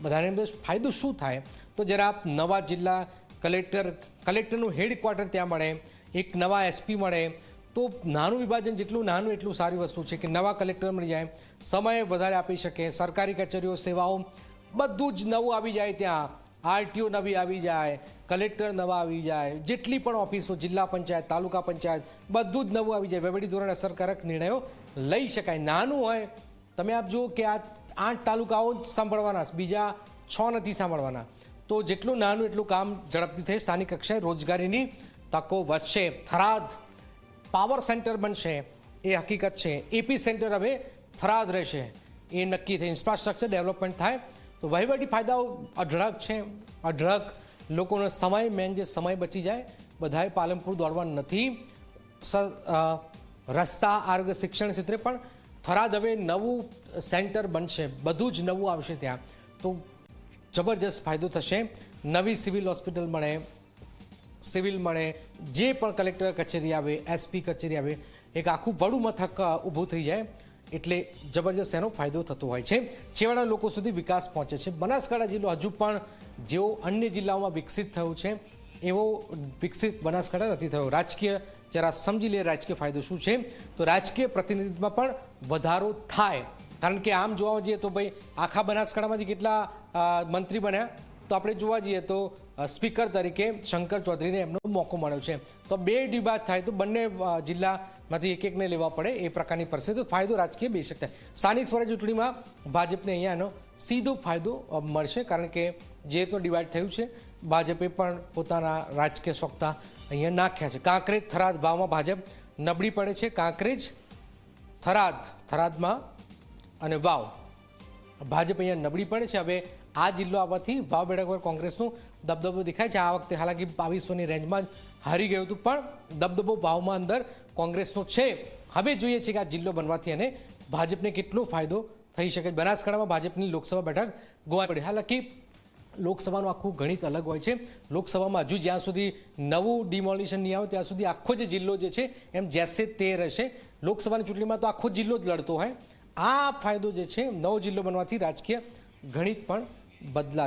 બધાને ફાયદો શું થાય? તો જરા નવા જિલ્લા કલેક્ટર, કલેક્ટરનું હેડક્વાર્ટર ત્યાં મળે, એક નવા એસપી મળે, તો નાનું વિભાજન જેટલું નાનું એટલું સારી વસ્તુ છે કે નવા કલેક્ટર મળી જાય, સમય વધારે આપી શકે, સરકારી કચેરીઓ, સેવાઓ બધું જ નવું આવી જાય ત્યાં. આરટીઓ નવી આવી જાય, કલેક્ટર નવા આવી જાય, જેટલી પણ ઓફિસો, જિલ્લા પંચાયત, તાલુકા પંચાયત, બધું જ નવું આવી જાય. વહીવટી ધોરણે અસરકારક નિર્ણયો લઈ શકાય. નાનું હોય, તમે આપ જુઓ કે આ આઠ તાલુકાઓ સાંભળવાના બીજા છ નથી સાંભળવાના. તો જેટલું નાનું એટલું કામ ઝડપથી થઈ, સ્થાનિક કક્ષાએ રોજગારીની તકો વધશે. થરાદ પાવર સેન્ટર બનશે. એ હકીકત છે. એપી સેન્ટર હવે થરાદ રહેશે. એ નક્કી થઈ. ઇન્ફ્રાસ્ટ્રક્ચર ડેવલપમેન્ટ થાય. તો વહીવટી ફાયદાઓ અઢળક છે. અઢળક. લોકોનો સમય, મેન જે સમય બચી જાય, બધાએ પાલનપુર દોડવા નથી. રસ્તા, આરોગ્ય, શિક્ષણ ક્ષેત્રે પણ થરાદ હવે નવું સેન્ટર બનશે, બધું જ નવું આવશે ત્યાં. તો જબરજસ્ત ફાયદો થશે. નવી સિવિલ હોસ્પિટલ મળે, સિવિલ મળે, જે પણ કલેક્ટર કચેરી આવે એસપી કચેરી આવે, એક આખું વડું મથક ઊભું થઈ જાય. એટલે જબરજસ્ત એનો ફાયદો થતો હોય છે. છેવાડા લોકો સુધી વિકાસ પહોંચે છે. બનાસકાંઠા જિલ્લો હજુ પણ જેવો અન્ય જિલ્લાઓમાં વિકસિત થયો છે, એવો વિકસિત બનાસકાંઠા નથી થયો. રાજકીય, જરા સમજી લે, રાજકીય ફાયદો શું છે? તો રાજકીય પ્રતિનિધિત્વમાં પણ વધારો થાય. કારણ કે આમ જોવા જઈએ તો ભાઈ, આખા બનાસકાંઠામાંથી કેટલા મંત્રી બન્યા, તો આપણે જોવા જઈએ તો સ્પીકર તરીકે શંકર ચૌધરીને એમનો મોકો મળ્યો છે. તો બે ડિબાટ થાય તો બંને જિલ્લામાંથી એક એકને લેવા પડે એ પ્રકારની પરિસ્થિતિ. ફાયદો રાજકીય બે શકતા સ્થાનિક સ્વરાજ ચૂંટણીમાં ભાજપને અહીંયા એનો સીધો ફાયદો મળશે કારણ કે જે તો ડિવાઈડ થયું છે, ભાજપે પણ પોતાના રાજકીય સોગતા અહીંયા નાખ્યા છે. કાંકરેજ થરાદ ભાવમાં ભાજપ નબળી પડે છે. કાંકરેજ થરાદ, થરાદમાં અને વાવ. ભાજપ અહીંયા નબળી પડે છે. હવે આ જિલ્લો આવવાથી વાવ બેઠક પર કોંગ્રેસનું દબદબો દેખાય છે. આ વખતે હાલાકી બાવીસોની રેન્જમાં જ હારી ગયું હતું, પણ દબદબો વાવમાં અંદર કોંગ્રેસનો છે. હવે જોઈએ છે કે આ જિલ્લો બનવાથી અને ભાજપને કેટલો ફાયદો થઈ શકે. બનાસકાંઠામાં ભાજપની લોકસભા બેઠક ગુમાવી પડી. હાલાકી લોકસભાનું આખું ગણિત અલગ હોય છે. લોકસભામાં હજુ જ્યાં સુધી નવું ડિમોલિશન નહીં આવે, ત્યાં સુધી આખો જે જિલ્લો જે છે, એમ જેસે તે રહેશે લોકસભાની ચૂંટણીમાં તો આખો જિલ્લો જ લડતો હોય. આ ફાયદો જે છે નવો જિલ્લો બનવાથી રાજકીય ગણિત પણ બદલાશે.